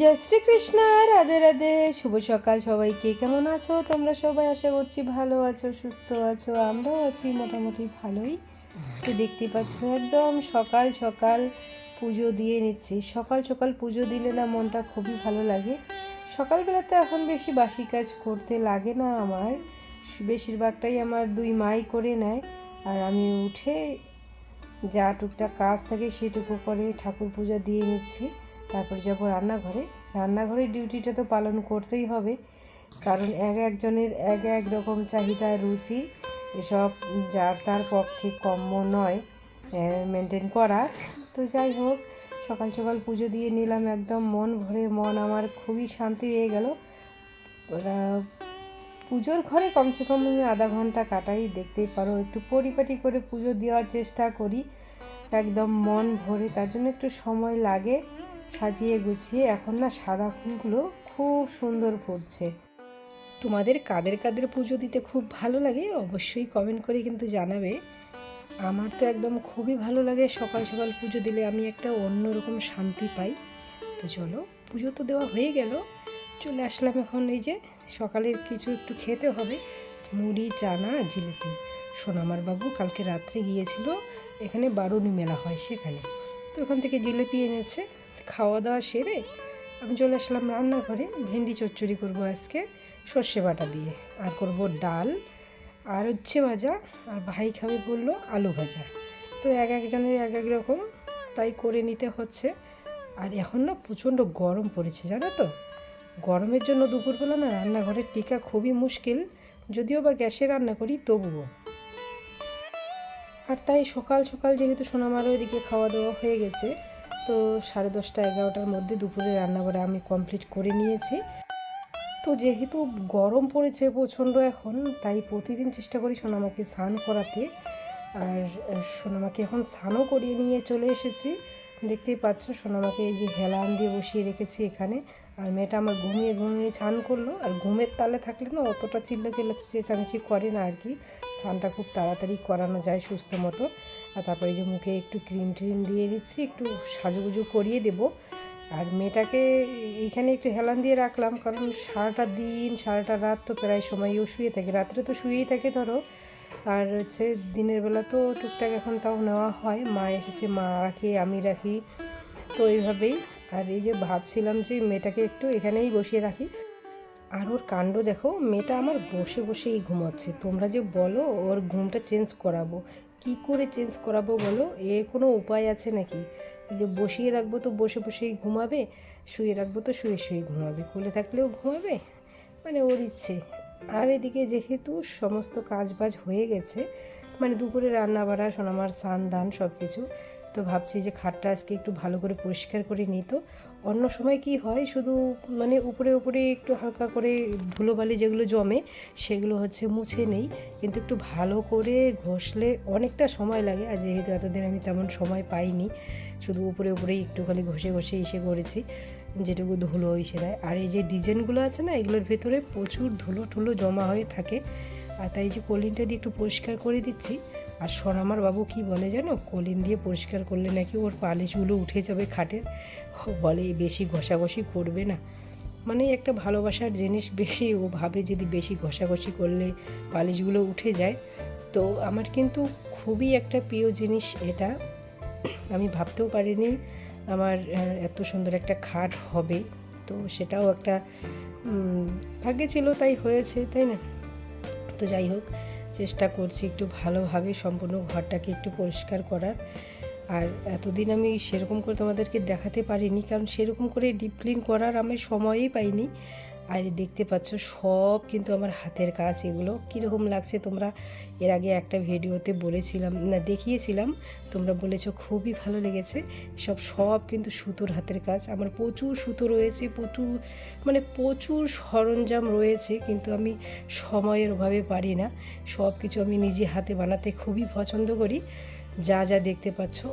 জয় শ্রীকৃষ্ণ, রাধে রাধে, শুভ সকাল সবাইকে। কেমন আছো? তোমরা সবাই আশা করছি ভালো আছো, সুস্থ আছো, আমরাও আছি মোটামুটি ভালোই। তো দেখতে পাচ্ছ একদম সকাল সকাল পুজো দিয়ে নিচ্ছি। সকাল সকাল পুজো দিলে না মনটা খুবই ভালো লাগে। সকালবেলাতে এখন বেশি বাসি কাজ করতে লাগে না আমার। বেশিরভাগটাই আমার দুই মাই করে নেয়। আর আমি উঠে যা টুকটাক কাজ থাকে সেটুকু করে ঠাকুর পূজা দিয়ে নিচ্ছি। তারপর যাব রান্নাঘরে। রান্নাঘরের ডিউটিটা তো পালন করতেই হবে, কারণ এক একজনের এক এক রকম চাহিদা, রুচি, এসব যার তার পক্ষে কম্য নয় মেনটেন করা। তো যাই হোক, সকাল সকাল পুজো দিয়ে নিলাম একদম, মন ভরে মন আমার খুবই শান্তি হয়ে গেল। পুজোর ঘরে কমসে কম আমি আধা ঘণ্টা কাটাই, দেখতেই পারো, একটু পরিপাটি করে পুজো দেওয়ার চেষ্টা করি, একদম মন ভরে, তার জন্য একটু সময় লাগে। সাজিয়ে গুছিয়ে এখন না সাদা ফুলগুলো খুব সুন্দর ফুটছে। তোমাদের কাদের কাদের পুজো দিতে খুব ভালো লাগে অবশ্যই কমেন্ট করে কিন্তু জানাবে। আমার তো একদম খুবই ভালো লাগে সকাল সকাল পুজো দিলে আমি একটা অন্যরকম শান্তি পাই। তো চলো, পুজো তো দেওয়া হয়ে গেল। চলে আসলাম এখন এই যে সকালের কিছু একটু খেতে হবে। মুড়ি, চানা, জিলিপি। সোনামার বাবু কালকে রাত্রে গিয়েছিল, এখানে বারুণী মেলা হয় সেখানে। তো ওখান থেকে জিলিপি এনেছে। খাওয়া দাওয়া সেরে আমি চলে আসলাম রান্নাঘরে। ভেন্ডি চচ্চড়ি করব আজকে, সর্ষে বাটা দিয়ে। আর করব ডাল, আর হচ্ছে ভাজা, আর ভাই খাবে বলল আলু ভাজা। তো এক একজনের এক এক রকম, তাই করে নিতে হচ্ছে। আর এখন না প্রচণ্ড গরম পড়েছে, জানো তো? গরমের জন্য দুপুরবেলা না রান্নাঘরের টিকা খুবই মুশকিল। যদিও বা গ্যাসে রান্না করি, তবুও। আর তাই সকাল সকাল যেহেতু সোনামার এদিকে খাওয়া দাওয়া হয়ে গেছে তো সাড়ে দশটা, এগারোটার মধ্যে দুপুরে রান্না করে আমি কমপ্লিট করে নিয়েছি। তো যেহেতু গরম পড়েছে প্রচণ্ড এখন, তাই প্রতিদিন চেষ্টা করি সোনামাকে স্নান করাতে। আর সোনামাকে এখন স্নানও করিয়ে নিয়ে চলে এসেছি। দেখতেই পাচ্ছ সোনামাকে এই যে হেলান দিয়ে বসিয়ে রেখেছি এখানে। আর মেয়েটা আমার ঘুমিয়ে ঘুমিয়ে স্নান করল। আর ঘুমের তালে থাকলে না অতটা চিল্লা চিল্লা চেঁচামেচি করে না আর কি। স্নানটা খুব তাড়াতাড়ি করানো যায় সুস্থ মতো। আর তারপরে যে মুখে একটু ক্রিম ট্রিম দিয়ে দিচ্ছি, একটু সাজুগুজু করিয়ে দেবো। আর মেয়েটাকে এইখানে একটু হেলান দিয়ে রাখলাম, কারণ সারাটা দিন, সারাটা রাত তো প্রায় সময়ও শুয়ে থাকে। রাত্রে তো শুয়েই থাকে ধরো। আর হচ্ছে দিনের বেলা তো টুকটাক এখন তাও নেওয়া হয়। মা এসেছে, মা রাখি, আমি রাখি, তো এইভাবেই। আর এই যে ভাবছিলাম যে মেয়েটাকে একটু এখানেই বসিয়ে রাখি। আর ওর কাণ্ড দেখো, মেয়েটা আমার বসে বসেই ঘুমাচ্ছে। তোমরা যে বলো, ওর ঘুমটা চেঞ্জ করাবো। কি করে চেঞ্জ করাবো বলো? এর কোনো উপায় আছে নাকি? এই যে বসিয়ে রাখব তো বসে বসেই ঘুমাবে, শুয়ে রাখব তো শুয়ে শুয়ে ঘুমাবে, কোলে থাকলেও ঘুমাবে? মানে ওর ইচ্ছে। আর এদিকে যেহেতু সমস্ত কাজ বাজ হয়ে গেছে মানে দুপুরে রান্না বাড়া সোনামার স্নান দান সব কিছু তো ভাবছি যে খাটটা আজকে একটু ভালো করে পরিষ্কার করে নিই। তো অন্য সময় কি হয়, শুধু মানে উপরে উপরে একটু হালকা করে ধুলোবালি যেগুলো জমে সেগুলো হচ্ছে মুছে নেই। কিন্তু একটু ভালো করে ঘষলে অনেকটা সময় লাগে, আর যেহেতু এতদিন আমি তেমন সময় পাইনি, শুধু উপরে উপরেই একটু খালি ঘষে ঘষে এসে করেছি, যেটুকু ধুলো এসে দেয় আর এই যে ডিজাইনগুলো আছে না, এগুলোর ভেতরে প্রচুর ধুলো টুলো জমা হয়ে থাকে, আর তাই যে কলিনটা দিয়ে একটু পরিষ্কার করে দিচ্ছি আর সোনামার বাবু কি বলে জানো? কলিন দিয়ে পরিষ্কার করলে নাকি ওর পালিশগুলো উঠে যাবে খাটের। বলে বেশি ঘষাঘষি করবে না। মানে একটা ভালোবাসার জিনিস বেশি, ও ভাবে যদি বেশি ঘষাঘষি করলে পালিশগুলো উঠে যায়। তো আমার কিন্তু খুবই একটা প্রিয় জিনিস এটা। আমি ভাবতেও পারিনি আমার এত সুন্দর একটা খাট হবে। তো সেটাও একটা ভাগ্যে ছিল তাই হয়েছে, তাই না? তো যাই হোক চেষ্টা করছি একটু ভালোভাবে সম্পূর্ণ ঘরটাকে একটু পরিষ্কার করার। আর এতদিন আমি সেরকম করে তোমাদেরকে দেখাতে পারিনি, কারণ সেরকম করে ডিপ ক্লিন করার আমি সময়ই পাইনি। আর দেখতে পাচ্ছ সব কিন্তু আমার হাতের কাজ এগুলো। কীরকম লাগছে তোমরা? এর আগে একটা ভিডিওতে বলেছিলাম, না, দেখিয়েছিলাম। তোমরা বলেছ খুবই ভালো লেগেছে। সব সব কিন্তু সুতোর হাতের কাজ। আমার প্রচুর সুতো রয়েছে, প্রচুর মানে প্রচুর সরঞ্জাম রয়েছে, কিন্তু আমি সময়ের অভাবে পারি না। সব কিছু আমি নিজে হাতে বানাতে খুবই পছন্দ করি। যা যা দেখতে পাচ্ছ।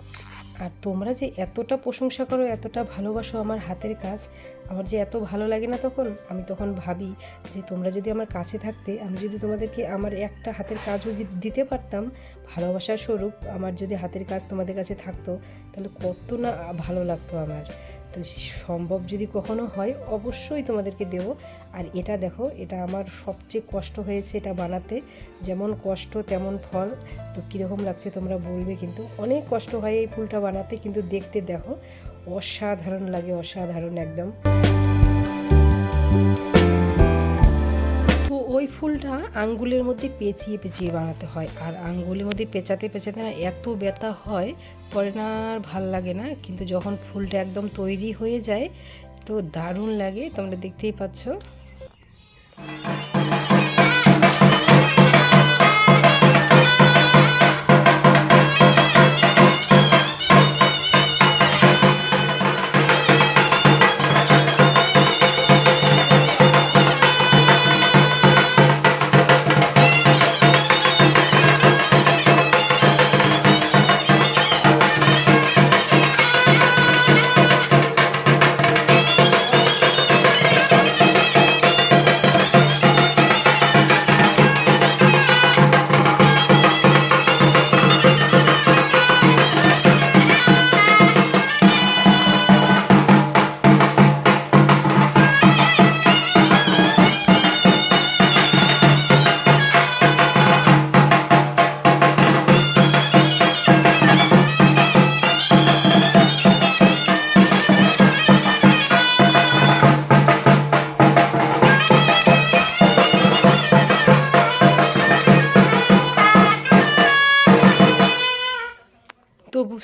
আর তোমরা যে এতটা প্রশংসা করো, এতটা ভালোবাসো আমার হাতের কাজ আমার যে এত ভালো লাগে না তখন, আমি তখন ভাবি যে তোমরা যদি আমার কাছে থাকতে, আমি যদি তোমাদেরকে আমার একটা হাতের কাজও দিতে পারতাম ভালোবাসার স্বরূপ আমার যদি হাতের কাজ তোমাদের কাছে থাকতো, তাহলে কত না ভালো লাগতো আমার। তো সম্ভব যদি কখনো হয়, অবশ্যই তোমাদেরকে দেবো। আর এটা দেখো, এটা আমার সবচেয়ে কষ্ট হয়েছে এটা বানাতে। যেমন কষ্ট, তেমন ফল। তো কীরকম লাগছে তোমরা বলবে কিন্তু, অনেক কষ্ট হয় এই ফুলটা বানাতে, কিন্তু দেখতে দেখো। অসাধারণ লাগে, অসাধারণ একদম। তো ওই ফুলটা আঙ্গুলের মধ্যে পেঁচিয়ে পেঁচিয়ে বানাতে হয়। আর আঙ্গুলের মধ্যে পেঁচাতে পেঁচাতে না এত ব্যথা হয়, পরে না আর ভালো লাগে না। কিন্তু যখন ফুলটা একদম তৈরি হয়ে যায়, তো দারুণ লাগে, তোমরা দেখতেই পাচ্ছ।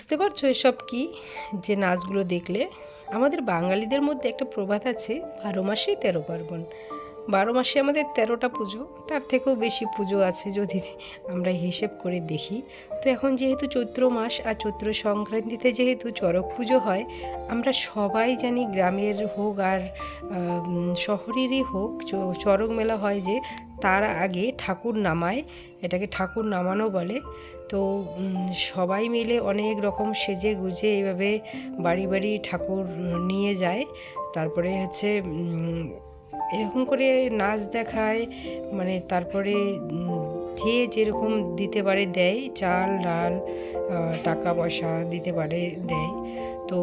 বুঝতে পারছ এসব কি? যে নাচগুলো দেখলে আমাদের বাঙালিদের মধ্যে একটা প্রবাদ আছে, বারো মাসেই তেরো পার্বণ। বারো মাসে আমাদের তেরোটা পুজো, তার থেকেও বেশি পুজো আছে যদি আমরা হিসেব করে দেখি। তো এখন যেহেতু চৈত্র মাস আর চৈত্র সংক্রান্তিতে যেহেতু চড়ক পুজো হয়, আমরা সবাই জানি গ্রামের হোক আর শহরেরই হোক চড়ক মেলা হয় যে, তার আগে ঠাকুর নামায়, এটাকে ঠাকুর নামানো বলে। তো সবাই মিলে অনেক রকম সেজে গুজে এইভাবে বাড়ি বাড়ি ঠাকুর নিয়ে যায়। তারপরে হচ্ছে এরকম করে নাচ দেখায় মানে তারপরে যে যেরকম দিতে পারে দেয়, চাল, ডাল টাকা পয়সা দিতে পারে, দেয়। তো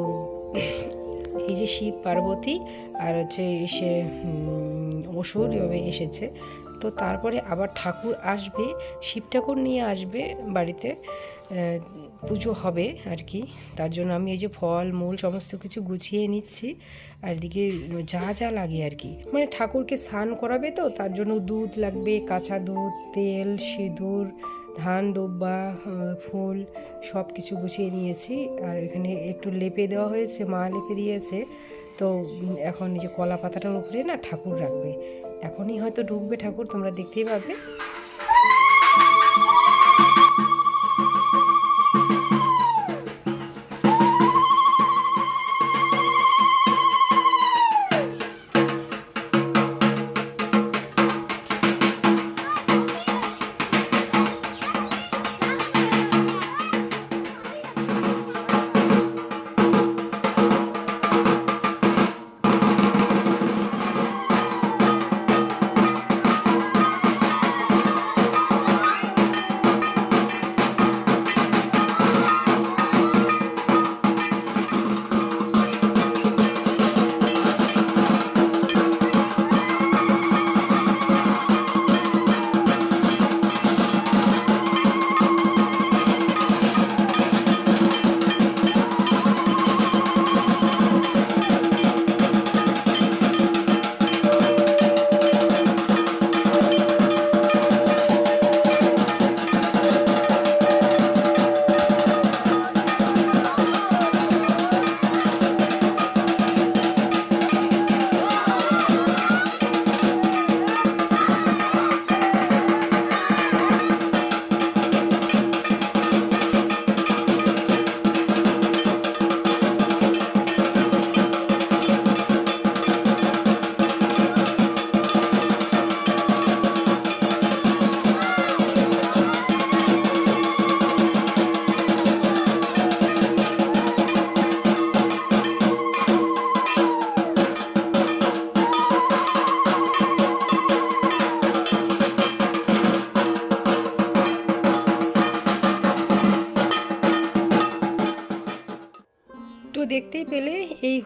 এই যে শিব পার্বতী আর হচ্ছে সে অসুর এভাবে এসেছে। তো তারপরে আবার ঠাকুর আসবে শিব ঠাকুর নিয়ে আসবে বাড়িতে। পুজো হবে আর কি। তার জন্য আমি এই যে ফল মূল সমস্ত কিছু গুছিয়ে নিচ্ছি। আর এদিকে যা যা লাগে আর কি। মানে ঠাকুরকে স্নান করাবে তো তার জন্য দুধ লাগবে কাঁচা দুধ তেল সিঁদুর ধান আহ, ফুল সব কিছু গুছিয়ে নিয়েছি। আর এখানে একটু লেপে দেওয়া হয়েছে মা লেপে দিয়েছে। তো এখন যে কলা পাতাটার উপরে না ঠাকুর রাখবে। এখনই হয়তো ঢুকবে ঠাকুর তোমরা দেখতেই পাবে।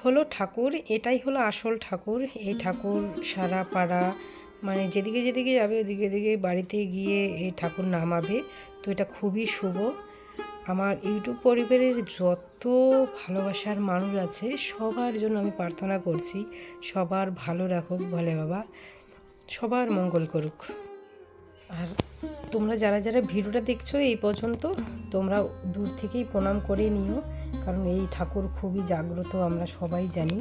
হলো ঠাকুর এটাই হলো আসল ঠাকুর। এই ঠাকুর সারা পাড়া মানে যেদিকে যেদিকে যাবে ওদিকে ওদিকে বাড়িতে গিয়ে এই ঠাকুর নামাবে। তো এটা খুবই শুভ। আমার ইউটিউব পরিবারের যত ভালোবাসার মানুষ আছে সবার জন্য আমি প্রার্থনা করছি সবার ভালো রাখুক ভোলে বাবা। সবার মঙ্গল করুক। আর তোমরা যারা যারা ভিডিওটা দেখছ এই পর্যন্ত, তোমরা দূর থেকেই প্রণাম করে নিও, কারণ এই ঠাকুর খুবই জাগ্রত, আমরা সবাই জানি।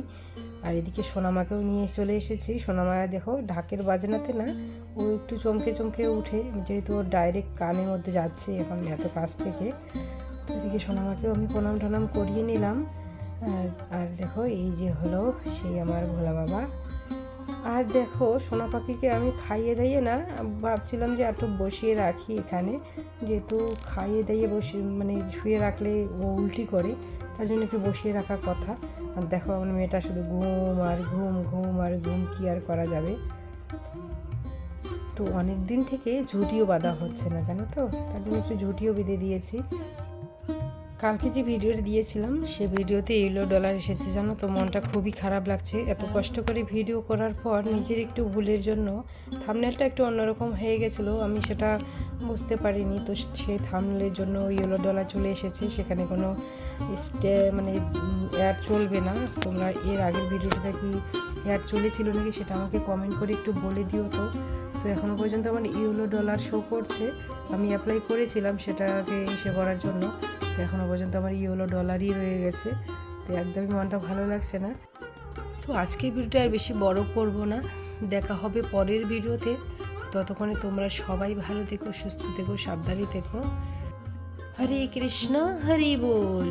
আর এদিকে সোনামাকেও নিয়ে চলে এসেছি। সোনামা, দেখো, ঢাকের বাজনাতে না, ও একটু চমকে চমকে উঠে, যেহেতু ওর ডাইরেক্ট কানের মধ্যে যাচ্ছে এখন এত কাছ থেকে, তো এদিকে সোনামাকেও আমি প্রণাম টনাম করিয়ে নিলাম। আর দেখো, এই যে হলো সেই আমার ভোলা বাবা। আর দেখো সোনা পাখিকে আমি খাইয়ে দাইয়ে না, ভাবছিলাম যে একটু বসিয়ে রাখি এখানে। যেহেতু খাইয়ে দাইয়ে বসে মানে শুয়ে রাখলে ও উল্টি করে, তার জন্য একটু বসিয়ে রাখার কথা। আর দেখো আমার মেয়েটা শুধু ঘুম আর ঘুম ঘুম আর ঘুম, কি আর করা যাবে? তো অনেক দিন থেকে ঝুটিও বাঁধা হচ্ছে না, জানো তো? তার জন্য একটু ঝুটিও বেঁধে দিয়েছি। কালকে যে ভিডিওটা দিয়েছিলাম, সে ভিডিওতে ইউলো ডলার এসেছে, জানো তো? মনটা খুবই খারাপ লাগছে। এত কষ্ট করে ভিডিও করার পর নিজের একটু ভুলের জন্য থামনেলটা একটু অন্যরকম হয়ে গেছিল, আমি সেটা বুঝতে পারিনি। তো সেই থামনেলের জন্য ইয়েলো ডলার চলে এসেছে, সেখানে কোনো স্টে মানে অ্যাড চলবে না। তোমরা এর আগের ভিডিওটা কি অ্যাড চলেছিল নাকি সেটা আমাকে কমেন্ট করে একটু বলে দিও তো। তো এখনও পর্যন্ত আমার ইউলো ডলার শো করছে। আমি অ্যাপ্লাই করেছিলাম সেটাকে এসে করার জন্য। তো এখনও পর্যন্ত আমার ইয়েলো ডলারই রয়ে গেছে, তো একদমই মনটা ভালো লাগছে না। তো আজকের ভিডিওটা আর বেশি বড় করব না, দেখা হবে পরের ভিডিওতে। ততক্ষণে তোমরা সবাই ভালো থেকো, সুস্থ থেকো, সাবধানে থেকো। হরে কৃষ্ণ, হরি বল।